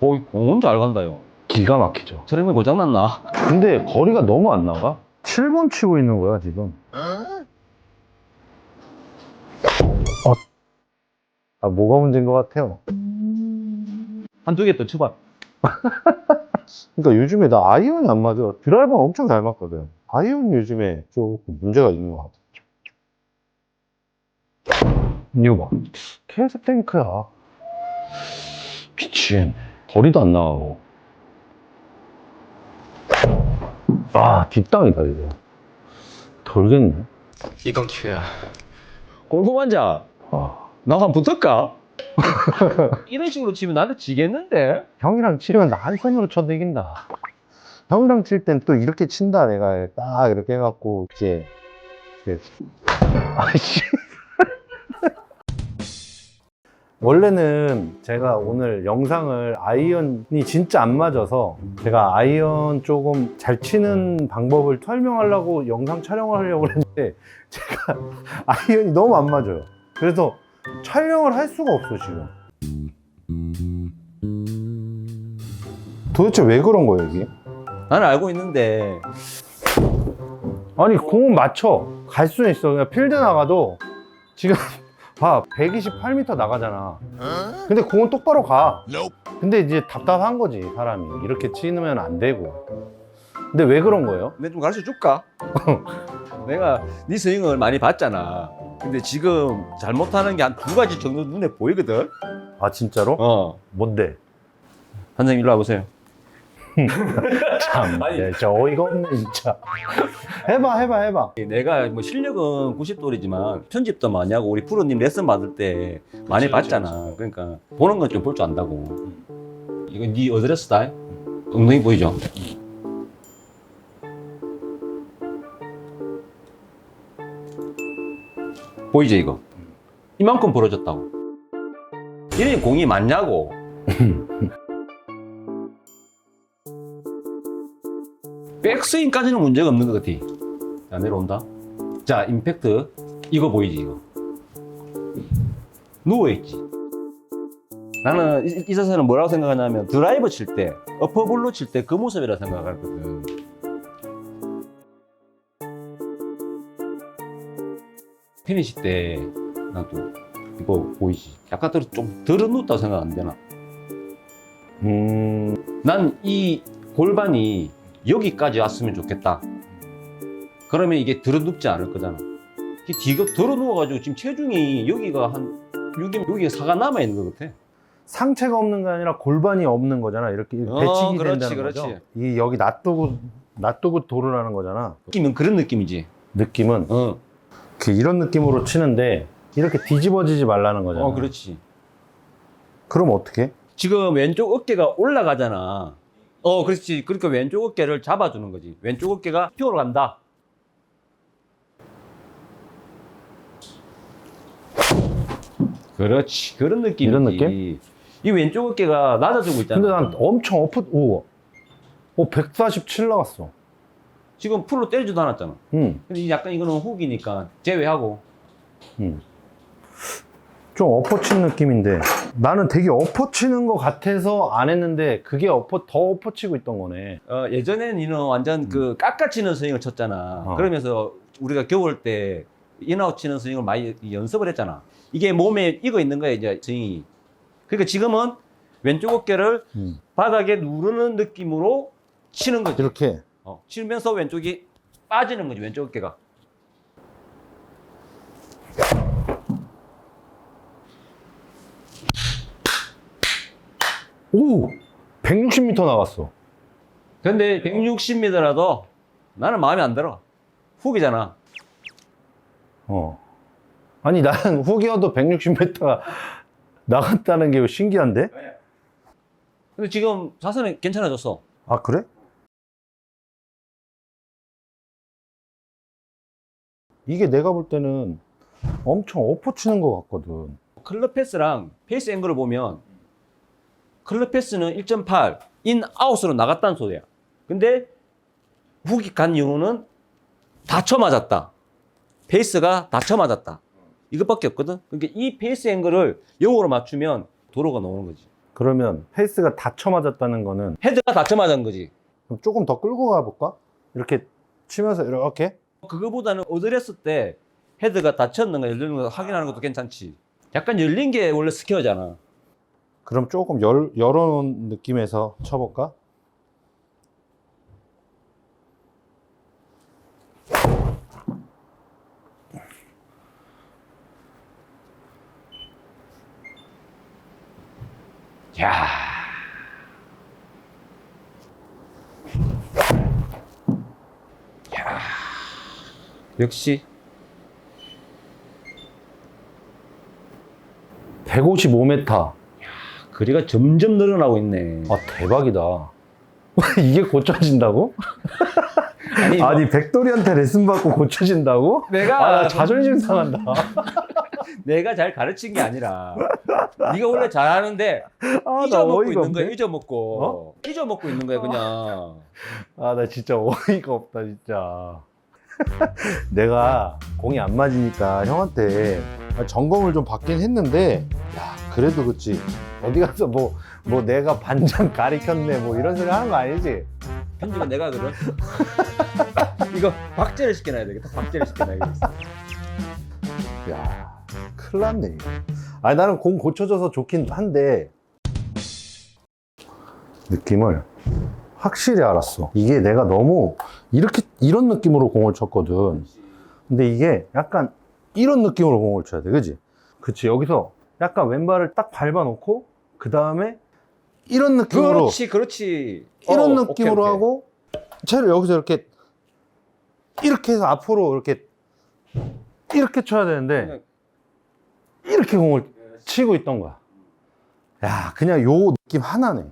어, 공은 잘 간다요. 기가 막히죠. 트램이 고장났나? 근데 거리가 너무 안 나가. 7번 치고 있는 거야, 지금. 어. 아, 뭐가 문제인 것 같아요. 한두 개더 쳐봐. 그러니까 요즘에 나 아이언이 안 맞아. 드라이버가 엄청 잘 맞거든. 아이언이 요즘에 조금 문제가 있는 것 같아. 이거 봐. 케이스 탱크야. 미친. 거리도 안 나가고. 아, 뒷땅이다, 이거. 덜겠네. 이건 큐야. 꼼꼼한자. 아. 나 한번 붙을까? 이런 식으로 치면 나한테 지겠는데? 형이랑 치면 나 한 손으로 쳐도 이긴다. 형이랑 칠 땐 또 이렇게 친다, 내가. 딱 이렇게 해갖고, 이제. 이제. 아이씨. 원래는 제가 오늘 영상을 아이언이 진짜 안 맞아서 제가 아이언 조금 잘 치는 방법을 설명하려고 영상 촬영을 하려고 했는데 제가 아이언이 너무 안 맞아요. 그래서 촬영을 할 수가 없어, 지금. 도대체 왜 그런 거예요, 이게? 나는 알고 있는데 아니, 공은 맞춰. 갈 수는 있어. 그냥 필드 나가도 지금 봐, 128m 나가잖아. 근데 공은 똑바로 가. 근데 이제 답답한 거지, 사람이. 이렇게 치면 안 되고. 근데 왜 그런 거예요? 내가 좀 가르쳐 줄까? 내가 네 스윙을 많이 봤잖아. 근데 지금 잘못하는 게 한 두 가지 정도 눈에 보이거든? 아, 진짜로? 어. 뭔데? 선생님 일로 와보세요. 참, 아니. 네, 진짜 어이가 없네, 진짜. 해봐, 해봐, 해봐. 내가 뭐 실력은 90돌이지만 편집도 많이 하고 우리 프로님 레슨 받을 때 많이 그치, 봤잖아. 그러니까 보는 건 좀 볼 줄 안다고. 이거 네 어드레스 스타일? 엉덩이 보이죠? 보이죠 이거? 이만큼 벌어졌다고. 이런 공이 맞냐고. 백스윙까지는 문제가 없는 것 같아. 자, 내려온다. 자, 임팩트. 이거 보이지, 이거. 누워있지. 나는 이, 이 자세는 뭐라고 생각하냐면 드라이버 칠 때, 어퍼블로 칠 때 그 모습이라 생각하거든. 피니시 때, 나도 이거 보이지. 약간 더- 좀 덜어 눕다고 생각 안 되나? 음, 난 이 골반이 여기까지 왔으면 좋겠다. 그러면 이게 들어 눕지 않을 거잖아. 이게 뒤가 들어 누워가지고 지금 체중이 여기가 한 6이 여기가 4가 남아 있는 것 같아. 상체가 없는 게 아니라 골반이 없는 거잖아. 이렇게 어, 배치기 그렇지, 된다는 그렇지. 거죠. 이 여기 놔두고 놔두고 도르라는 거잖아. 느낌은 그런 느낌이지. 느낌은 어, 그 이런 느낌으로 치는데 이렇게 뒤집어지지 말라는 거잖아. 어, 그렇지. 그럼 어떻게? 지금 왼쪽 어깨가 올라가잖아. 어, 그렇지. 그러니까 왼쪽 어깨를 잡아주는 거지. 왼쪽 어깨가 펴로 간다. 그렇지. 그런 느낌이지. 이런 느낌? 이 왼쪽 어깨가 낮아지고 있잖아. 근데 난 엄청 어프 오, 오 147 나갔어. 지금 풀로 때리지도 않았잖아. 응, 근데 이 약간 이거는 훅이니까 제외하고. 응. 좀 엎어 치는 느낌인데 나는 되게 엎어 치는 것 같아서 안 했는데 그게 엎어 더 엎어 치고 있던 거네. 어, 예전에는 이는 완전 그 깎아치는 스윙을 쳤잖아. 어. 그러면서 우리가 겨울 때 인아웃 치는 스윙을 많이 연습을 했잖아. 이게 몸에 익어 있는 거야, 이제 스윙이. 그러니까 지금은 왼쪽 어깨를 음. 바닥에 누르는 느낌으로 치는 거지. 이렇게 어, 치면서 왼쪽이 빠지는 거지, 왼쪽 어깨가. 오 160m 나갔어. 근데 160m라도 나는 마음에 안 들어. 훅이잖아. 어. 아니 나는 후기어도 160m가 나갔다는 게 신기한데? 근데 지금 자세는 괜찮아졌어. 아 그래? 이게 내가 볼 때는 엄청 엎어 치는 것 같거든. 클럽 패스랑 페이스 앵글을 보면 클럽 패스는 1.8, 인 아웃으로 나갔다는 소리야. 근데 훅이 간 이유는 다쳐 맞았다. 페이스가 다쳐 맞았다. 이것밖에 없거든. 그러니까 이 페이스 앵글을 0으로 맞추면 도로가 나오는 거지. 그러면 페이스가 닫혀 맞았다는 거는 헤드가 다쳐 맞은 거지. 그럼 조금 더 끌고 가볼까? 이렇게 치면서 이렇게? 그거보다는 어드레스 때 헤드가 닫혔는가 열렸는가 확인하는 것도 괜찮지. 약간 열린 게 원래 스퀘어잖아. 그럼 조금 열, 열어놓은 느낌에서 쳐볼까? 야. 야. 역시 155m. 거리가 점점 늘어나고 있네. 아, 대박이다. 이게 고쳐진다고? 아니, 뭐- 아니, 백돌이한테 레슨 받고 고쳐진다고? 내가 아, 나 자존심 상한다. 내가 잘 가르친 게 아니라 네가 원래 잘하는데 아, 나 잊어먹고 어이가 있는 거야. 없네. 잊어먹고 잊어먹고 있는 거야 그냥. 아, 나 진짜 어이가 없다, 진짜. 내가 공이 안 맞으니까 형한테 점검을 좀 받긴 했는데, 야, 그래도 그치. 어디 가서 뭐, 뭐 내가 반장 가리켰네, 뭐 이런 소리 하는 거 아니지? 편집은 내가 그래. 이거 박제를 시켜놔야 되겠다. 박제를 시켜놔야겠어. 야, 큰일 났네. 이거. 아니, 나는 공 고쳐져서 좋긴 한데, 느낌을 확실히 알았어. 이게 내가 너무 이렇게, 이런 느낌으로 공을 쳤거든. 근데 이게 약간 이런 느낌으로 공을 쳐야 돼. 그지? 그치. 여기서 약간 왼발을 딱 밟아놓고, 그 다음에 이런 느낌으로, 그렇지, 그렇지. 이런 어, 느낌으로 오케이, 오케이. 하고, 채를 여기서 이렇게, 이렇게 해서 앞으로 이렇게, 이렇게 쳐야 되는데, 이렇게 공을 치고 있던 거야. 야, 그냥 요 느낌 하나네.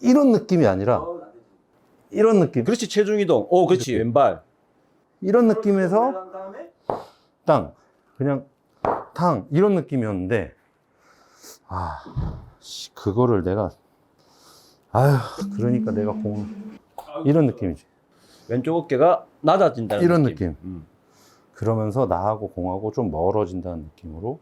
이런 느낌이 아니라, 이런 느낌. 그렇지 체중 이동. 오, 그렇지 이렇게. 왼발. 이런 느낌에서, 땅. 그냥, 탕. 이런 느낌이었는데, 아, 씨, 그거를 내가, 아휴, 그러니까 내가 공, 이런 느낌이지. 왼쪽 어깨가 낮아진다는 이런 느낌. 느낌. 음. 그러면서 나하고 공하고 좀 멀어진다는 느낌으로.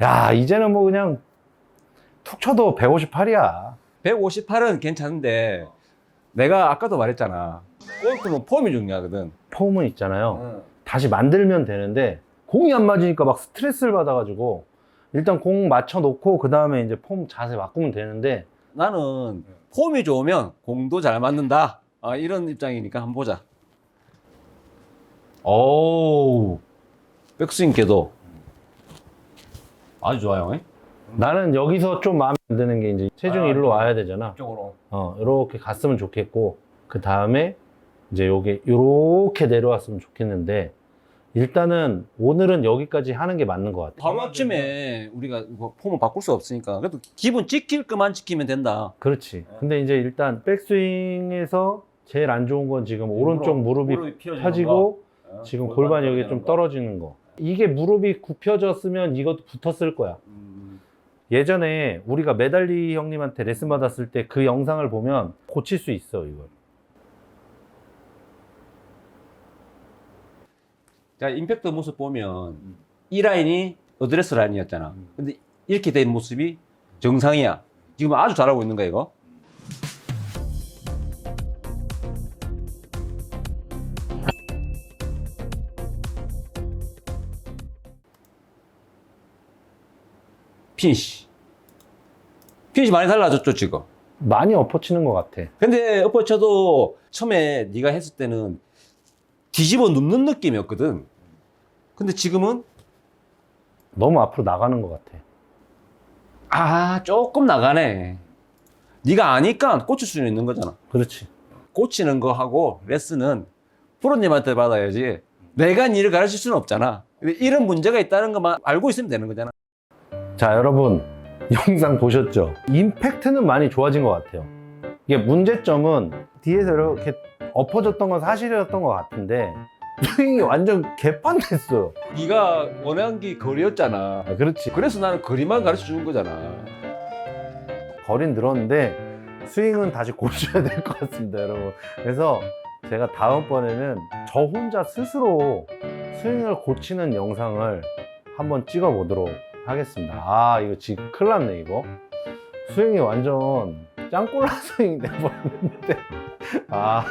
야, 이제는 뭐 그냥 툭 쳐도 158이야. 158은 괜찮은데 내가 아까도 말했잖아. 골프는 폼이 중요하거든. 폼은 있잖아요. 다시 만들면 되는데 공이 안 맞으니까 막 스트레스를 받아가지고 일단 공 맞춰 놓고 그 다음에 이제 폼 자세 바꾸면 되는데 나는 폼이 좋으면 공도 잘 맞는다. 아, 이런 입장이니까 한번 보자. 오, 백스윙 궤도 아주 좋아요. 에? 나는 여기서 좀 마음에 안 드는 게 이제 체중 이 아, 일로 와야 되잖아. 이쪽으로. 어, 이렇게 갔으면 좋겠고 그 다음에 이제 요게 이렇게 내려왔으면 좋겠는데 일단은 오늘은 여기까지 하는 게 맞는 것 같아. 아침에 우리가 이거 폼을 바꿀 수 없으니까 그래도 기분 지킬 것만 지키면 된다. 그렇지. 근데 이제 일단 백스윙에서 제일 안 좋은 건 지금 오른쪽 무릎이 펴지는 펴지고 거. 어, 지금 골반이 여기 좀 떨어지는 거. 이게 무릎이 굽혀졌으면 이것도 붙었을 거야. 음, 예전에 우리가 메달리 형님한테 레슨 받았을 때 그 영상을 보면 고칠 수 있어, 이걸. 자, 임팩트 모습 보면 이 라인이 어드레스 라인이었잖아. 근데 이렇게 된 모습이 정상이야. 지금 아주 잘하고 있는 거야, 이거. 피니시. 피니시 많이 달라졌죠, 지금. 많이 엎어치는 것 같아. 근데 엎어쳐도 처음에 네가 했을 때는 뒤집어 눕는 느낌이었거든. 근데 지금은 너무 앞으로 나가는 것 같아. 아 조금 나가네. 네가 아니까 꽂힐 수는 있는 거잖아. 그렇지. 꽂히는 거 하고 레슨은 프로님한테 받아야지. 내가 니를 가르칠 수는 없잖아. 이런 문제가 있다는 것만 알고 있으면 되는 거잖아. 자, 여러분. 영상 보셨죠? 임팩트는 많이 좋아진 것 같아요. 이게 문제점은 뒤에서 이렇게 엎어졌던 건 사실이었던 것 같은데 스윙이 완전 개판됐어요. 네가 원하는 게 거리였잖아. 아, 그렇지. 그래서 나는 거리만 가르쳐 주는 거잖아. 거린 늘었는데 스윙은 다시 고쳐야 될 것 같습니다, 여러분. 그래서 제가 다음번에는 저 혼자 스스로 스윙을 고치는 영상을 한번 찍어 보도록 하겠습니다. 아, 이거 지금 큰일 났네, 이거. 스윙이 완전 짱꼴라 스윙이 돼버렸는데. 아,